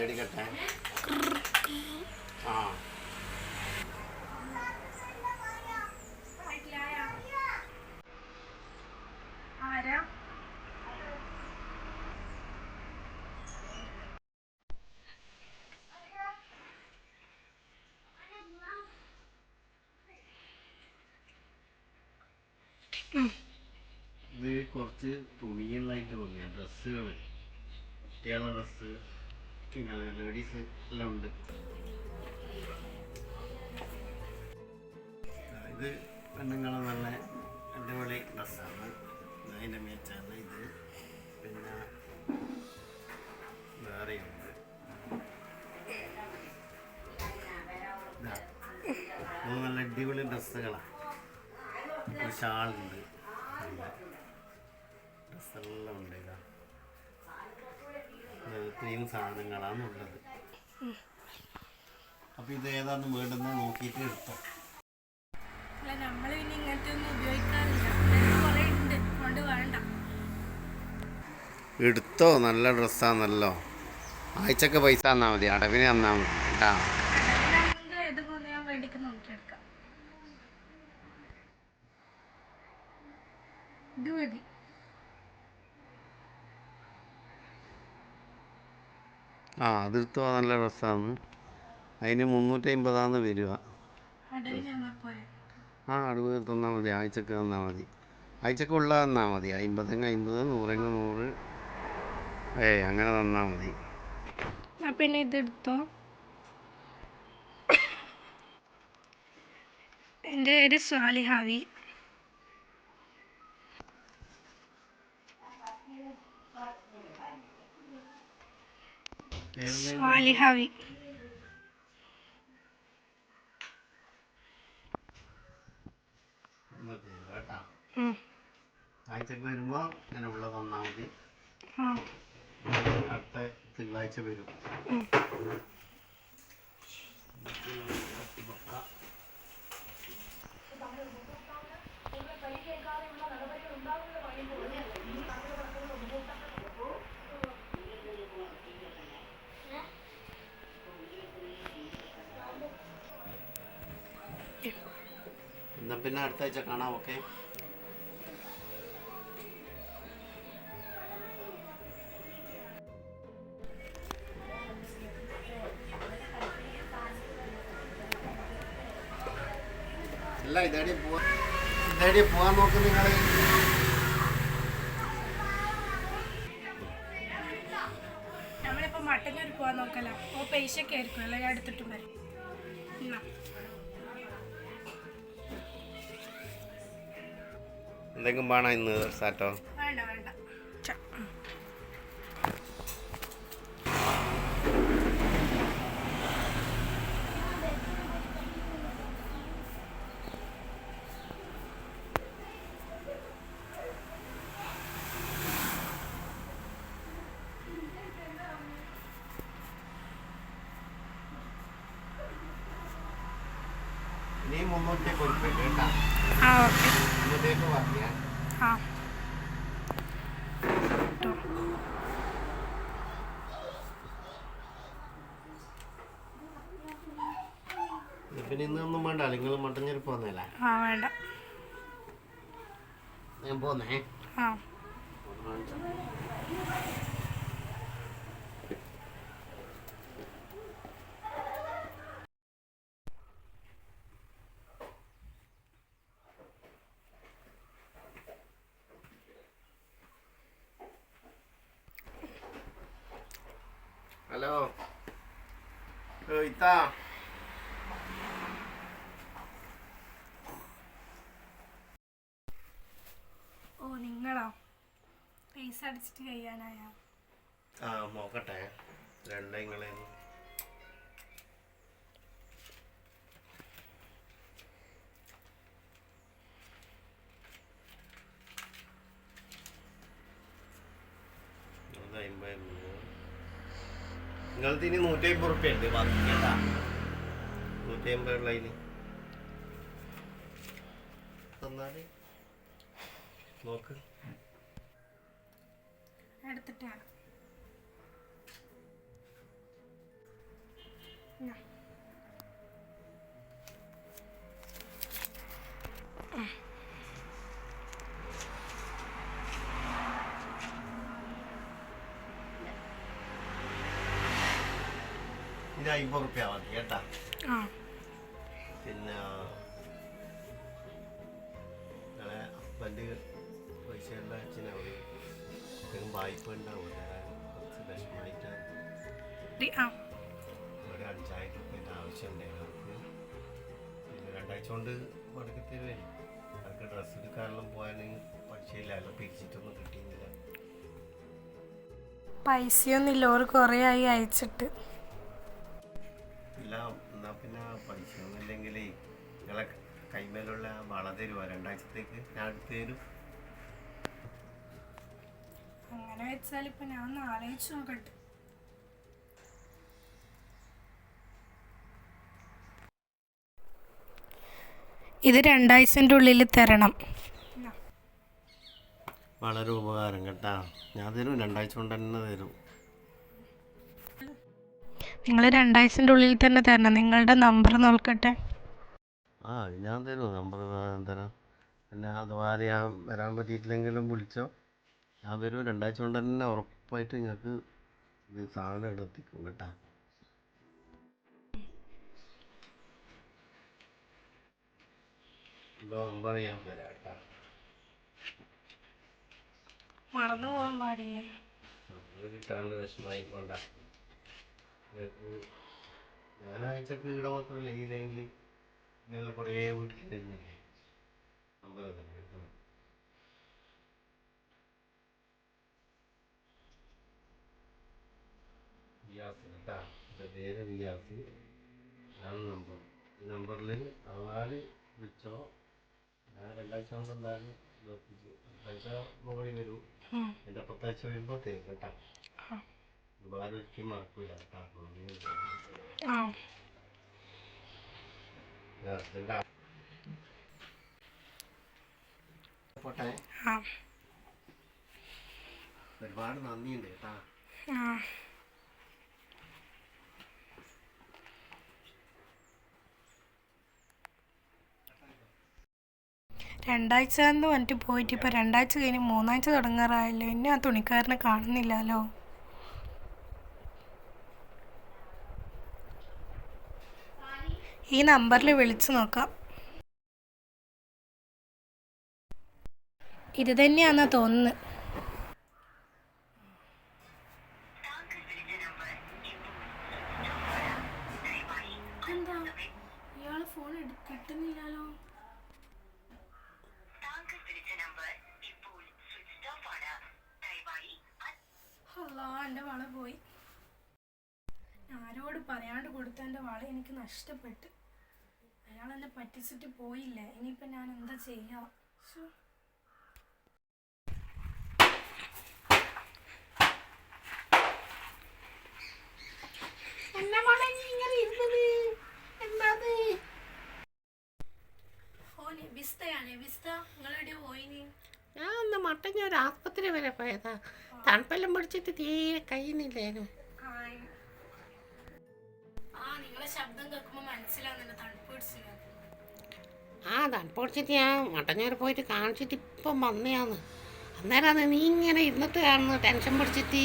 ബെല്ലടിക്കട്ടെ ആ. ഇത് കുറച്ച് തുണികളായിട്ട് തോന്നിയ ഡ്രസ്സുകൾ. കുട്ടികളുടെ ഡ്രസ്സ്. ഉണ്ട് ഇത് പെണ്ണുങ്ങളെ നല്ല അടിപൊളി ഡ്രസ്സാണ്. അതിന്റെ മേച്ചാണ് ഇത്. പിന്നെ വേറെയുണ്ട്. നല്ല അടിപൊളി ഡ്രസ്സുകളാണ്. ഒരു ഷാളുണ്ട്. ഇത് ഉള്ളത് അപ്പോൾ ഇത് ഏതാന്ന് വേണ്ടെന്ന് നോക്കിയിട്ട് എടുത്തോ. നമ്മൾ പിന്നെ ഇങ്ങനത്തെ ഒന്നും ഉപയോഗിക്കാറില്ല. എനിക്ക് കുറേ ഉണ്ട്. കൊണ്ട് വേണ്ട. എടുത്തോ. നല്ല ഡ്രസ്സാന്നല്ലോ ആഴ്ചക്ക് പൈസ തന്നാൽ മതി. അടവിന് തന്നാൽ മതി. കേട്ടാ? ഇത് മതി. ആ അതെടുത്തോ നല്ല രസമാണ് അതിന് മുന്നൂറ്റി അമ്പതാന്ന് വരിക ആ അടവ് തന്നാൽ മതി. ആഴ്ചക്ക് തന്നാൽ മതി. ആഴ്ചക്ക് ഉള്ള തന്നാൽ മതി. അമ്പതെങ്ങ് അമ്പത് നൂറെങ്ങ് നൂറ്. ഏയ് അങ്ങനെ തന്നാൽ മതി. പിന്നെ ഇതെടുത്തോ. എന്റെ പേര് സ്വാലിഹാവി. സ്വാലിഹാവി. ആഴ്ചക്ക് വരുമ്പോൾ അങ്ങനെ ഉള്ള തന്നാൽ മതി. അടുത്ത തിങ്കളാഴ്ച വരും. എന്നാൽ പിന്നെ അടുത്ത ആഴ്ച കാണാം ഓക്കെ അല്ല ഇതേടി പോവാ ഇതേടി പോവാൻ നിങ്ങൾ നമ്മളിപ്പോ മട്ടന്നൂർ പോവാൻ നോക്കല. ഓ പൈസയൊക്കെ ആയിരിക്കും അല്ലെ? ഞാൻ എടുത്തിട്ടും വരും എന്തെങ്കിലും വേണോ ഇന്ന് സാറ്റോ? വേണ്ട വേണ്ട. നീ മുന്നൂറ്റി കൊടുപ്പിട്ട് കേട്ടാ ആ ഓക്കെ. മുന്നൂറ്റേക്ക് പറഞ്ഞ ആ. പിന്നെ ഇന്നൊന്നും വേണ്ട നിങ്ങൾ മട്ടഞ്ഞൊരു പോന്നല്ലേ ആ വേണ്ട. ഞാൻ പോന്നേ. ആ. ഹലോ. ഇത്താ. ഓ നിങ്ങളോ? പൈസ അടിച്ചിട്ട് കഴിയാനായ? ആ നോക്കട്ടെ. രണ്ട് നിങ്ങളെ നിങ്ങൾക്ക് ഇനി നൂറ്റി അമ്പത് റുപ്യ ഉണ്ട് ബാക്കി കേട്ടാ നൂറ്റി അമ്പത് ഉള്ളതിന് തന്നാൽ നോക്ക് ഇത് അമ്പത് റുപ്യ മതി കേട്ടാ. പിന്നെ ഞങ്ങളെ അപ്പന്റെ പൈസയുള്ള അച്ഛനെ ഒരു എന്തെങ്കിലും വായ്പ ഉണ്ടാവും. കുറച്ച് വിഷമായിട്ട് ഒരു അഞ്ചായിരം റുപ്യന്റെ ആവശ്യമുണ്ടായിരുന്നു അവർക്ക് പിന്നെ രണ്ടാഴ്ച കൊണ്ട് മടക്കി തരുവേ. അവർക്ക് ഡ്രസ്സ് എടുക്കാനെല്ലാം പോയാൽ പഠിച്ചില്ലല്ലോ പിരിച്ചിട്ടൊന്നും കിട്ടിയില്ല പൈസയൊന്നുമില്ല. ഓർ കുറേ ആയി അയച്ചിട്ട്. ഇല്ല എന്നാൽ പിന്നെ പൈസ ഒന്നുമില്ലെങ്കിൽ നിങ്ങളെ കൈമേലുള്ള വള തരുമോ രണ്ടാഴ്ചത്തേക്ക് ഞാൻ എടുത്ത് തരും. അങ്ങനെ വെച്ചാൽ ഇപ്പൊ ഞാൻ ഒന്ന് ആലോചിച്ച് നോക്കട്ടെ. ഇത് രണ്ടാഴ്ചന്റെ ഉള്ളിൽ തരണം. വളരെ ഉപകാരം കേട്ടാ. ഞാൻ തരും. രണ്ടാഴ്ച കൊണ്ട് തന്നെ തരും. നിങ്ങൾ രണ്ടാഴ്ചന്റെ ഉള്ളിൽ തന്നെ തരണം. നിങ്ങളുടെ നമ്പർ നോക്കട്ടെ. ആ ഞാൻ തരും നമ്പർ തരാം. പിന്നെ അഥവാ ഞാൻ വരാൻ പറ്റിയിട്ടില്ലെങ്കിലും വിളിച്ചോ. ഞാൻ വരും രണ്ടാഴ്ച കൊണ്ട് തന്നെ ഉറപ്പായിട്ട് നിങ്ങൾക്ക് ഇത് സാധനം ഇവിടെ എത്തിക്കും കേട്ടാ. നമ്പർ ഞാൻ തരാം കേട്ടാ. മറന്നു പോകാൻ പാടില്ല. കിട്ടാണ്ട് കൊണ്ട ഞായറാഴ്ചക്ക് ഇവിടെ മാത്രമല്ല ഈ ലൈനിൽ നിങ്ങൾ കുറേ വീട്ടിൽ തരുന്നില്ലേ നമ്പർ തന്നെ കേട്ടോ. എന്റെ പേര് റിയാസ് ഞാൻ നമ്പർ ഈ നമ്പറിൽ ആര് വിളിച്ചോ? ഞാൻ രണ്ടാഴ്ച കൊണ്ട് എന്തായാലും രണ്ടാഴ്ച മുകളിൽ വരൂ. എന്റെ പത്താഴ്ച വരുമ്പോൾ തരും കേട്ടാ ഉപകാരം ഒരിക്കലും മറക്കൂല കേട്ടാ ആ ഹസ്ബൻഡാ പോട്ടെ ഒരുപാട് നന്ദിയുണ്ട് കേട്ടാ രണ്ടാഴ്ച എന്ന് പറഞ്ഞിട്ട് പോയിട്ട് ഇപ്പൊ രണ്ടാഴ്ച കഴിഞ്ഞ് മൂന്നാഴ്ച തുടങ്ങാറായല്ലോ. ഇനി ആ തുണിക്കാരനെ കാണുന്നില്ലല്ലോ. ഈ നമ്പറിൽ വിളിച്ചു നോക്കാം. ഇത് തന്നെയാണെന്നാ തോന്നുന്നത്. ഫോൺ പോയി. ആരോട് പറയാണ്ട് കൊടുത്ത എന്റെ വള എനിക്ക് നഷ്ടപ്പെട്ട്. അയാൾ എന്നെ പറ്റിച്ചിട്ട് പോയില്ലേ ഇനിയിപ്പോൾ ഞാൻ എന്താ ചെയ്യാ ഞാൻ ഒന്ന് മട്ടഞ്ഞ ഒരു ആസ്പത്രി വരെ പോയതാ. തണുപ്പെല്ലാം പിടിച്ചിട്ട് തീരെ കഴിയുന്നില്ലേനു ശബ്ദം കേൾക്കുമ്പോൾ മനസ്സിലാവുന്നുണ്ട് തണുപ്പ് പിടിച്ചില്ല ആ തണുപ്പ് പിടിച്ചിട്ട് ഞാൻ മട്ടഞ്ഞൂർ പോയിട്ട് കാണിച്ചിട്ട് ഇപ്പം വന്നയാന്ന്. അന്നേരമാണ് നീ ഇങ്ങനെ ഇരുന്നിട്ട് കാണുന്നു ടെൻഷൻ പിടിച്ചിട്ട്.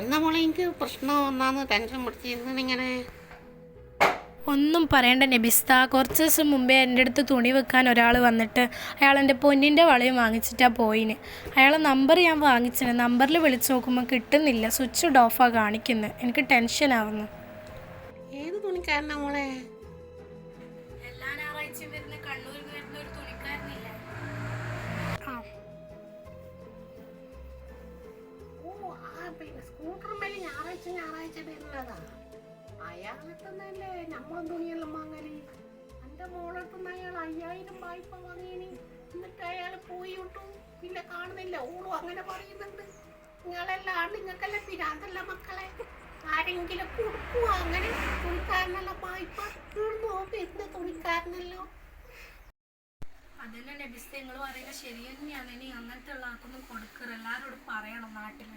എന്നാ മോളെ എനിക്ക് പ്രശ്നം ഒന്നാന്ന് ടെൻഷൻ പിടിച്ച് ഇന്നിങ്ങനെ ഒന്നും പറയണ്ട നബിസ്ത. കുറച്ച് ദിവസം മുമ്പേ എന്റെ അടുത്ത് തുണി വെക്കാൻ ഒരാൾ വന്നിട്ട് അയാൾ എന്റെ പൊന്നിന്റെ വളയും വാങ്ങിച്ചിട്ടാണ് പോയിന്. അയാളെ നമ്പർ ഞാൻ വാങ്ങിച്ചിന്. നമ്പറിൽ വിളിച്ച് നോക്കുമ്പോൾ കിട്ടുന്നില്ല. സ്വിച്ച് ഓഫാണ് കാണിക്കുന്നത് എനിക്ക് ടെൻഷൻ തുണിക്കാരനാ മോളെ? എല്ലാ ഞായറാഴ്ചയും വരുന്ന കണ്ണൂരിൽ വരുന്ന ഒരു തുണിക്കാരനില്ല? ആ. ഓ ആ പിന്നെ സ്കൂട്ടർ മേലെ ഞായറാഴ്ച ഞായറാഴ്ച വരുന്നതാ. അയാളെത്തന്നല്ലേ നമ്മളും തുണിയെല്ലാം വാങ്ങൽ. എന്റെ മോളെടുത്തുനിന്ന് അയാൾ അയ്യായിരം വായ്പ എന്നിട്ട് അയാൾ പോയി വിട്ടു പിന്നെ കാണുന്നില്ല. ഓളും അങ്ങനെ പറയുന്നുണ്ട്. നിങ്ങളെല്ലാം നിങ്ങൾക്കെല്ലാം പിരാന്തല്ല മക്കളെ? ആരെങ്കിലും കൊടുക്കുവോ? അങ്ങനെ തുണിക്കാരനല്ല. വായ്പ വരുന്ന തുണിക്കാരനല്ലോ? അതന്നെ നബിസ്ത നിങ്ങൾ പറയുന്നത് ശരി തന്നെയാണ് ഇനി അങ്ങനത്തെ ഉള്ള ആൾക്കൊന്നും കൊടുക്കറ് എല്ലാവരോടും പറയണം നാട്ടിൽ